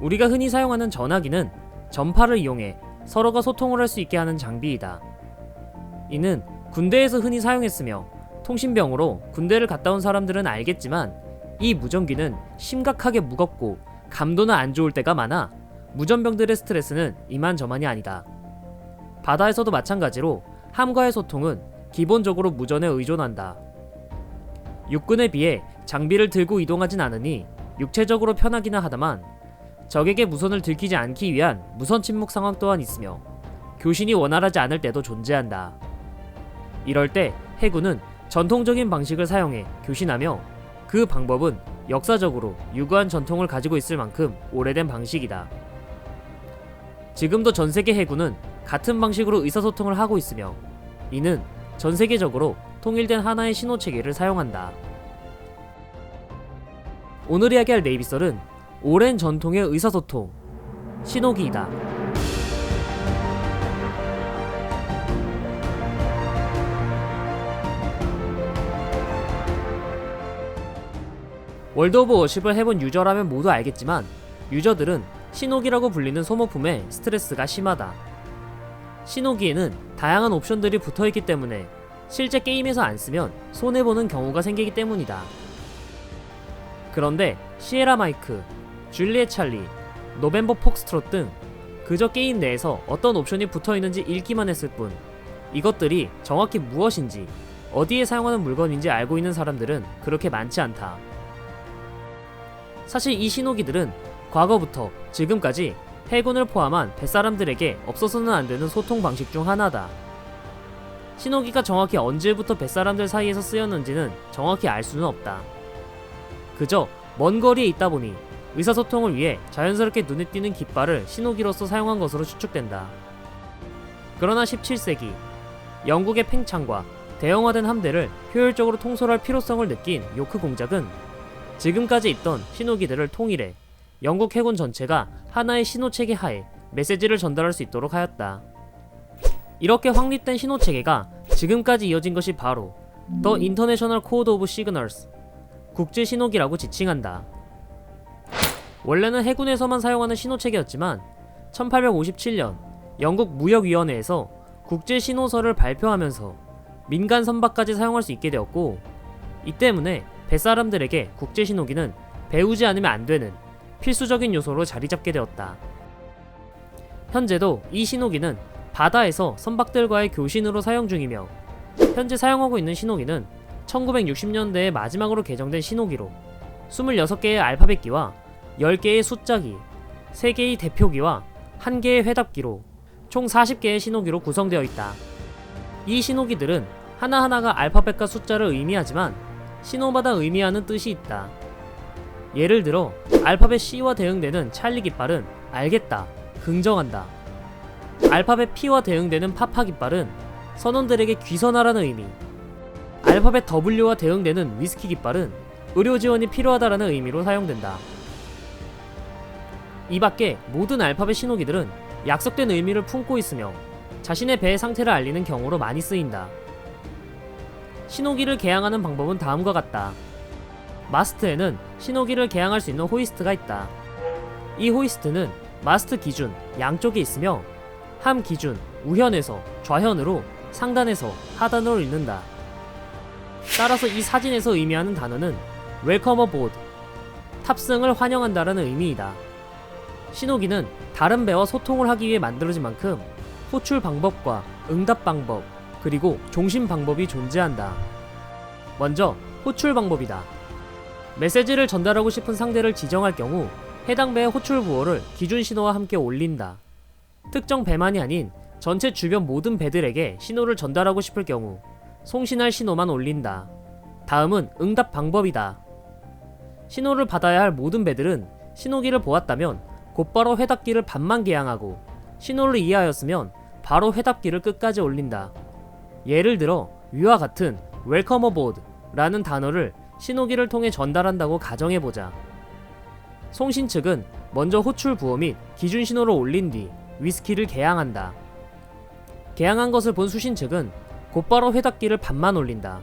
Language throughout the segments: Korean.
우리가 흔히 사용하는 전화기는 전파를 이용해 서로가 소통을 할 수 있게 하는 장비이다. 이는 군대에서 흔히 사용했으며 통신병으로 군대를 갔다 온 사람들은 알겠지만 이 무전기는 심각하게 무겁고 감도는 안 좋을 때가 많아 무전병들의 스트레스는 이만저만이 아니다. 바다에서도 마찬가지로 함과의 소통은 기본적으로 무전에 의존한다. 육군에 비해 장비를 들고 이동하진 않으니 육체적으로 편하기는 하다만 적에게 무선을 들키지 않기 위한 무선 침묵 상황 또한 있으며 교신이 원활하지 않을 때도 존재한다. 이럴 때 해군은 전통적인 방식을 사용해 교신하며 그 방법은 역사적으로 유구한 전통을 가지고 있을 만큼 오래된 방식이다. 지금도 전 세계 해군은 같은 방식으로 의사소통을 하고 있으며 이는 전 세계적으로 통일된 하나의 신호 체계를 사용한다. 오늘 이야기할 네이비설은 오랜 전통의 의사소통, 신호기이다. 월드 오브 워십을 해본 유저라면 모두 알겠지만 유저들은 신호기라고 불리는 소모품에 스트레스가 심하다. 신호기에는 다양한 옵션들이 붙어 있기 때문에 실제 게임에서 안 쓰면 손해보는 경우가 생기기 때문이다. 그런데 시에라 마이크, 줄리엣 찰리, 노벤버 폭스트롯 등 그저 게임 내에서 어떤 옵션이 붙어 있는지 읽기만 했을 뿐 이것들이 정확히 무엇인지 어디에 사용하는 물건인지 알고 있는 사람들은 그렇게 많지 않다. 사실 이 신호기들은 과거부터 지금까지 해군을 포함한 뱃사람들에게 없어서는 안 되는 소통 방식 중 하나다. 신호기가 정확히 언제부터 뱃사람들 사이에서 쓰였는지는 정확히 알 수는 없다. 그저 먼 거리에 있다 보니 의사소통을 위해 자연스럽게 눈에 띄는 깃발을 신호기로서 사용한 것으로 추측된다. 그러나 17세기 영국의 팽창과 대형화된 함대를 효율적으로 통솔할 필요성을 느낀 요크 공작은 지금까지 있던 신호기들을 통일해 영국 해군 전체가 하나의 신호 체계 하에 메시지를 전달할 수 있도록 하였다. 이렇게 확립된 신호 체계가 지금까지 이어진 것이 바로 더 인터내셔널 코드 오브 시그널스 국제 신호기라고 지칭한다. 원래는 해군에서만 사용하는 신호 체계였지만 1857년 영국 무역위원회에서 국제 신호서를 발표하면서 민간 선박까지 사용할 수 있게 되었고 이 때문에 뱃사람들에게 국제 신호기는 배우지 않으면 안 되는 필수적인 요소로 자리 잡게 되었다. 현재도 이 신호기는 바다에서 선박들과의 교신으로 사용 중이며 현재 사용하고 있는 신호기는 1960년대에 마지막으로 개정된 신호기로 26개의 알파벳 기와 10개의 숫자기, 3개의 대표기와 1개의 회답기로 총 40개의 신호기로 구성되어 있다. 이 신호기들은 하나하나가 알파벳과 숫자를 의미하지만 신호마다 의미하는 뜻이 있다. 예를 들어 알파벳 C와 대응되는 찰리 깃발은 알겠다, 긍정한다. 알파벳 P와 대응되는 파파 깃발은 선원들에게 귀선하라는 의미. 알파벳 W와 대응되는 위스키 깃발은 의료 지원이 필요하다라는 의미로 사용된다. 이 밖에 모든 알파벳 신호기들은 약속된 의미를 품고 있으며 자신의 배의 상태를 알리는 경우로 많이 쓰인다. 신호기를 개항하는 방법은 다음과 같다. 마스트에는 신호기를 개항할 수 있는 호이스트가 있다. 이 호이스트는 마스트 기준 양쪽에 있으며 함 기준 우현에서 좌현으로 상단에서 하단으로 읽는다. 따라서 이 사진에서 의미하는 단어는 웰컴 어보드 탑승을 환영한다라는 의미이다. 신호기는 다른 배와 소통을 하기 위해 만들어진 만큼 호출 방법과 응답 방법 그리고 종신 방법이 존재한다. 먼저 호출 방법이다. 메시지를 전달하고 싶은 상대를 지정할 경우 해당 배의 호출 부호를 기준 신호와 함께 올린다. 특정 배만이 아닌 전체 주변 모든 배들에게 신호를 전달하고 싶을 경우 송신할 신호만 올린다. 다음은 응답 방법이다. 신호를 받아야 할 모든 배들은 신호기를 보았다면 곧바로 회답기를 반만 개항하고 신호를 이해하였으면 바로 회답기를 끝까지 올린다. 예를 들어 위와 같은 웰컴 어보드 라는 단어를 신호기를 통해 전달한다고 가정해보자. 송신 측은 먼저 호출 부호 및 기준 신호를 올린 뒤 위스키를 개항한다. 개항한 것을 본 수신 측은 곧바로 회답기를 반만 올린다.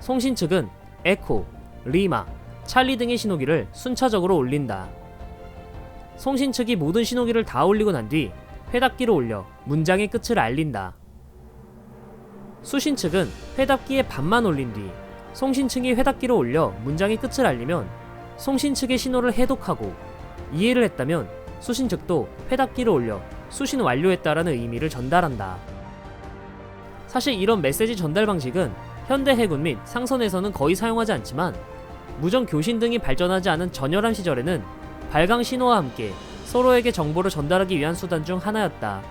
송신 측은 에코, 리마, 찰리 등의 신호기를 순차적으로 올린다. 송신 측이 모든 신호기를 다 올리고 난 뒤 회답기를 올려 문장의 끝을 알린다. 수신 측은 회답기의 반만 올린 뒤 송신 측이 회답기를 올려 문장의 끝을 알리면 송신 측의 신호를 해독하고 이해를 했다면 수신 측도 회답기를 올려 수신 완료했다라는 의미를 전달한다. 사실 이런 메시지 전달 방식은 현대 해군 및 상선에서는 거의 사용하지 않지만 무전 교신 등이 발전하지 않은 전열함 시절에는 발광 신호와 함께 서로에게 정보를 전달하기 위한 수단 중 하나였다.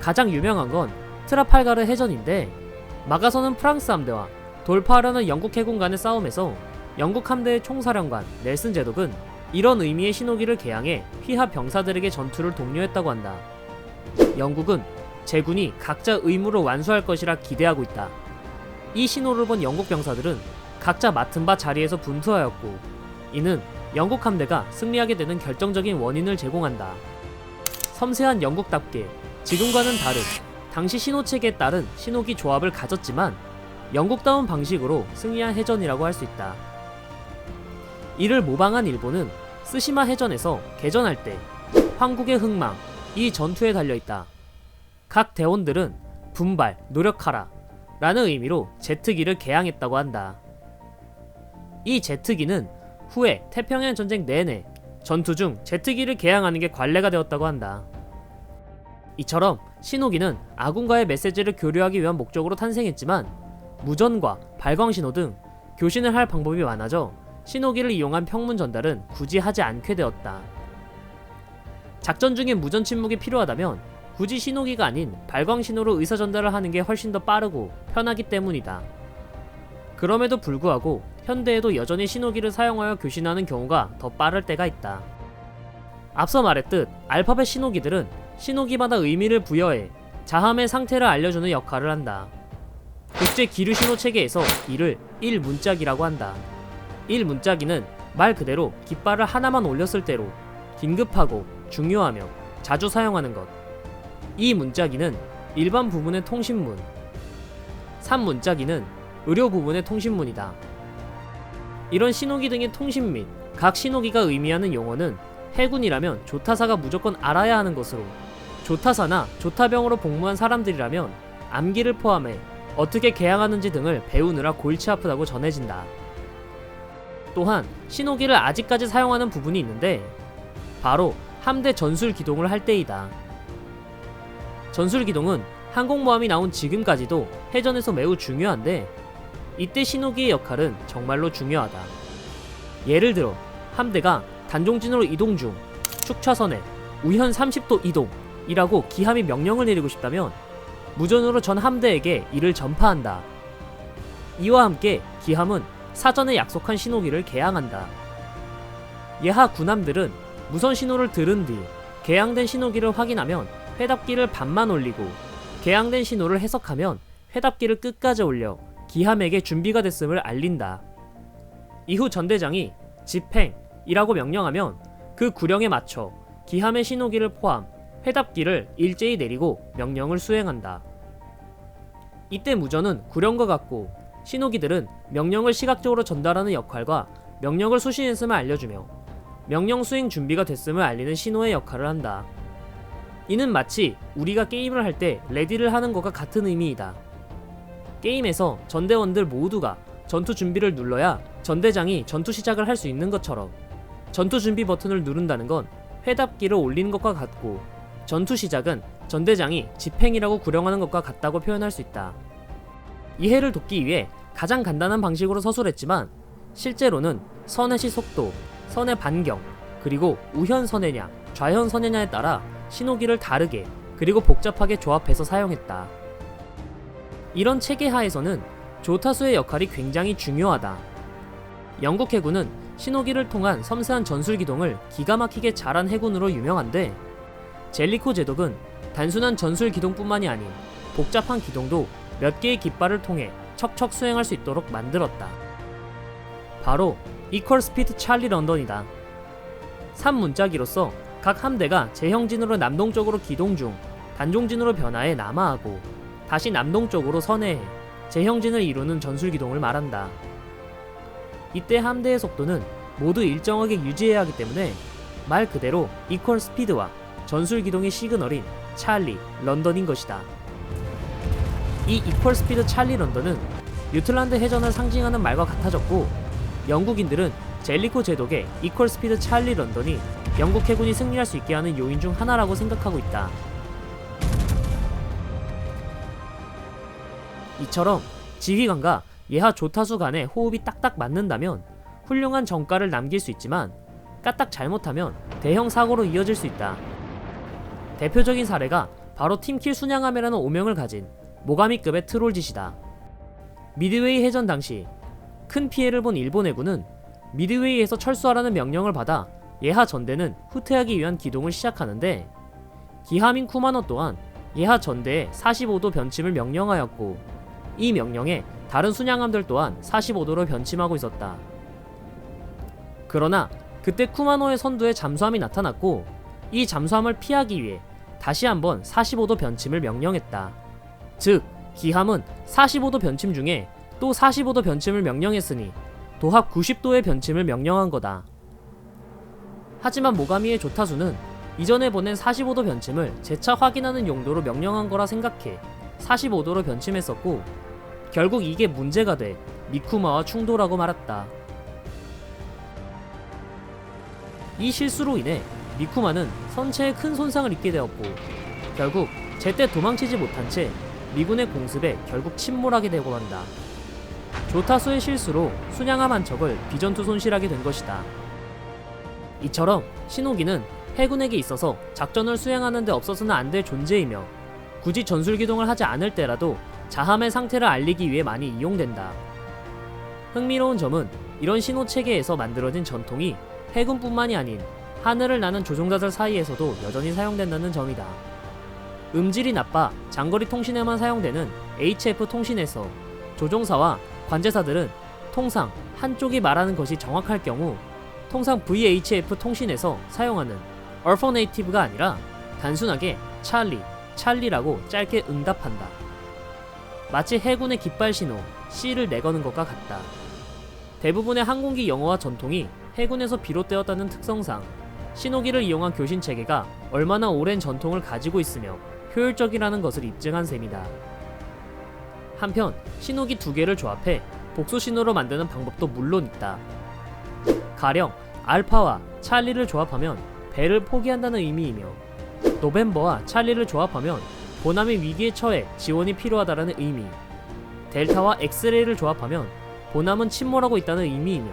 가장 유명한 건 트라팔가르 해전인데 막아서는 프랑스 함대와 돌파하려는 영국 해군 간의 싸움에서 영국 함대의 총사령관 넬슨 제독은 이런 의미의 신호기를 개항해 휘하 병사들에게 전투를 독려했다고 한다. 영국은 제군이 각자 의무를 완수할 것이라 기대하고 있다. 이 신호를 본 영국 병사들은 각자 맡은 바 자리에서 분투하였고 이는 영국 함대가 승리하게 되는 결정적인 원인을 제공한다. 섬세한 영국답게 지금과는 다른 당시 신호 체계에 따른 신호기 조합을 가졌지만 영국다운 방식으로 승리한 해전이라고 할 수 있다. 이를 모방한 일본은 스시마 해전에서 개전할 때 황국의 흥망 이 전투에 달려 있다. 각 대원들은 분발, 노력하라 라는 의미로 제트기를 개항했다고 한다. 이 제트기는 후에 태평양 전쟁 내내 전투 중 제트기를 개항하는 게 관례가 되었다고 한다. 이처럼 신호기는 아군과의 메시지를 교류하기 위한 목적으로 탄생했지만 무전과 발광 신호 등 교신을 할 방법이 많아져 신호기를 이용한 평문 전달은 굳이 하지 않게 되었다. 작전 중에 무전 침묵이 필요하다면 굳이 신호기가 아닌 발광 신호로 의사 전달을 하는 게 훨씬 더 빠르고 편하기 때문이다. 그럼에도 불구하고 현대에도 여전히 신호기를 사용하여 교신하는 경우가 더 빠를 때가 있다. 앞서 말했듯 알파벳 신호기들은 신호기마다 의미를 부여해 자함의 상태를 알려주는 역할을 한다. 국제 기류 신호 체계에서 이를 1문짝이라고 한다. 1문짝이는 말 그대로 깃발을 하나만 올렸을 때로 긴급하고 중요하며 자주 사용하는 것. 이 문짝이는 일반 부문의 통신문. 3문짝이는 의료 부문의 통신문이다. 이런 신호기 등의 통신 및 각 신호기가 의미하는 용어는 해군이라면 조타사가 무조건 알아야 하는 것으로 조타사나 조타병으로 복무한 사람들이라면 암기를 포함해 어떻게 개항하는지 등을 배우느라 골치 아프다고 전해진다. 또한 신호기를 아직까지 사용하는 부분이 있는데 바로 함대 전술 기동을 할 때이다. 전술 기동은 항공모함이 나온 지금까지도 해전에서 매우 중요한데 이때 신호기의 역할은 정말로 중요하다. 예를 들어 함대가 단종진으로 이동 중 축차선에 우현 30도 이동이라고 기함이 명령을 내리고 싶다면 무전으로 전 함대에게 이를 전파한다. 이와 함께 기함은 사전에 약속한 신호기를 개항한다. 예하 군함들은 무선 신호를 들은 뒤 개항된 신호기를 확인하면 회답기를 반만 올리고 개항된 신호를 해석하면 회답기를 끝까지 올려 기함에게 준비가 됐음을 알린다. 이후 전 대장이 집행이라고 명령하면 그 구령에 맞춰 기함의 신호기를 포함 회답기를 일제히 내리고 명령을 수행한다. 이때 무전은 구령과 같고 신호기들은 명령을 시각적으로 전달하는 역할과 명령을 수신했음을 알려주며 명령 수행 준비가 됐음을 알리는 신호의 역할을 한다. 이는 마치 우리가 게임을 할 때 레디를 하는 것과 같은 의미이다. 게임에서 전대원들 모두가 전투 준비를 눌러야 전대장이 전투 시작을 할 수 있는 것처럼 전투 준비 버튼을 누른다는 건 회답기를 올리는 것과 같고 전투 시작은 전대장이 집행이라고 구령하는 것과 같다고 표현할 수 있다. 이해를 돕기 위해 가장 간단한 방식으로 서술했지만 실제로는 선의 시 속도, 선의 반경, 그리고 우현 선해냐, 좌현 선해냐에 따라 신호기를 다르게 그리고 복잡하게 조합해서 사용했다. 이런 체계 하에서는 조타수의 역할이 굉장히 중요하다. 영국 해군은 신호기를 통한 섬세한 전술 기동을 기가 막히게 잘한 해군으로 유명한데 젤리코 제독은 단순한 전술 기동뿐만이 아닌 복잡한 기동도 몇 개의 깃발을 통해 척척 수행할 수 있도록 만들었다. 바로 이퀄 스피드 찰리 런던이다. 3문짝이로서 각 함대가 제형진으로 남동쪽으로 기동 중 단종진으로 변화해 남하하고 다시 남동쪽으로 선회해 제형진을 이루는 전술 기동을 말한다. 이때 함대의 속도는 모두 일정하게 유지해야 하기 때문에 말 그대로 이퀄 스피드와 전술 기동의 시그널인 찰리 런던인 것이다. 이 이퀄 스피드 찰리 런던은 유틀란드 해전을 상징하는 말과 같아졌고 영국인들은 젤리코 제독의 이퀄 스피드 찰리 런던이 영국 해군이 승리할 수 있게 하는 요인 중 하나라고 생각하고 있다. 이처럼 지휘관과 예하 조타수 간의 호흡이 딱딱 맞는다면 훌륭한 정가를 남길 수 있지만 까딱 잘못하면 대형 사고로 이어질 수 있다. 대표적인 사례가 바로 팀킬 순양함이라는 오명을 가진 모가미급의 트롤짓이다. 미드웨이 해전 당시 큰 피해를 본 일본 해군은 미드웨이에서 철수하라는 명령을 받아 예하 전대는 후퇴하기 위한 기동을 시작하는데 기하민 쿠마노 또한 예하 전대에 45도 변침을 명령하였고 이 명령에 다른 순양함들 또한 45도로 변침하고 있었다. 그러나 그때 쿠마노의 선두에 잠수함이 나타났고 이 잠수함을 피하기 위해 다시 한번 45도 변침을 명령했다. 즉, 기함은 45도 변침 중에 또 45도 변침을 명령했으니 도합 90도의 변침을 명령한 거다. 하지만 모가미의 조타수는 이전에 보낸 45도 변침을 재차 확인하는 용도로 명령한 거라 생각해 45도로 변침했었고 결국 이게 문제가 돼 미쿠마와 충돌하고 말았다. 이 실수로 인해 미쿠마는 선체에 큰 손상을 입게 되었고 결국 제때 도망치지 못한 채 미군의 공습에 결국 침몰하게 되고 만다. 조타수의 실수로 순양함 한 척을 비전투 손실하게 된 것이다. 이처럼 신호기는 해군에게 있어서 작전을 수행하는 데 없어서는 안 될 존재이며 굳이 전술 기동을 하지 않을 때라도 자함의 상태를 알리기 위해 많이 이용된다. 흥미로운 점은 이런 신호 체계에서 만들어진 전통이 해군뿐만이 아닌 하늘을 나는 조종자들 사이에서도 여전히 사용된다는 점이다. 음질이 나빠 장거리 통신에만 사용되는 HF 통신에서 조종사와 관제사들은 통상 한쪽이 말하는 것이 정확할 경우 통상 VHF 통신에서 사용하는 얼퍼네이티브가 아니라 단순하게 찰리, 찰리라고 짧게 응답한다. 마치 해군의 깃발 신호 C를 내거는 것과 같다. 대부분의 항공기 영어와 전통이 해군에서 비롯되었다는 특성상 신호기를 이용한 교신 체계가 얼마나 오랜 전통을 가지고 있으며 효율적이라는 것을 입증한 셈이다. 한편 신호기 두 개를 조합해 복수 신호로 만드는 방법도 물론 있다. 가령 알파와 찰리를 조합하면 배를 포기한다는 의미이며 노벤버와 찰리를 조합하면 보남이 위기에 처해 지원이 필요하다라는 의미 델타와 엑스레이를 조합하면 보남은 침몰하고 있다는 의미이며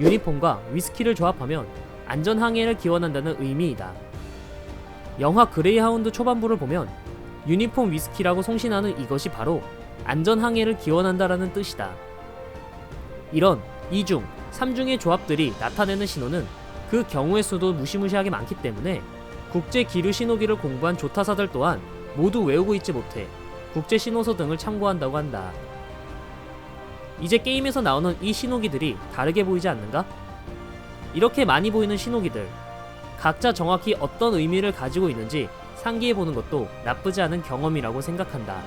유니폼과 위스키를 조합하면 안전 항해를 기원한다는 의미이다. 영화 그레이하운드 초반부를 보면 유니폼 위스키라고 송신하는 이것이 바로 안전 항해를 기원한다라는 뜻이다. 이런 2중, 3중의 조합들이 나타내는 신호는 그 경우의 수도 무시무시하게 많기 때문에 국제 기류 신호기를 공부한 조타사들 또한 모두 외우고 있지 못해 국제 신호서 등을 참고한다고 한다. 이제 게임에서 나오는 이 신호기들이 다르게 보이지 않는가? 이렇게 많이 보이는 신호기들 각자 정확히 어떤 의미를 가지고 있는지 상기해 보는 것도 나쁘지 않은 경험이라고 생각한다.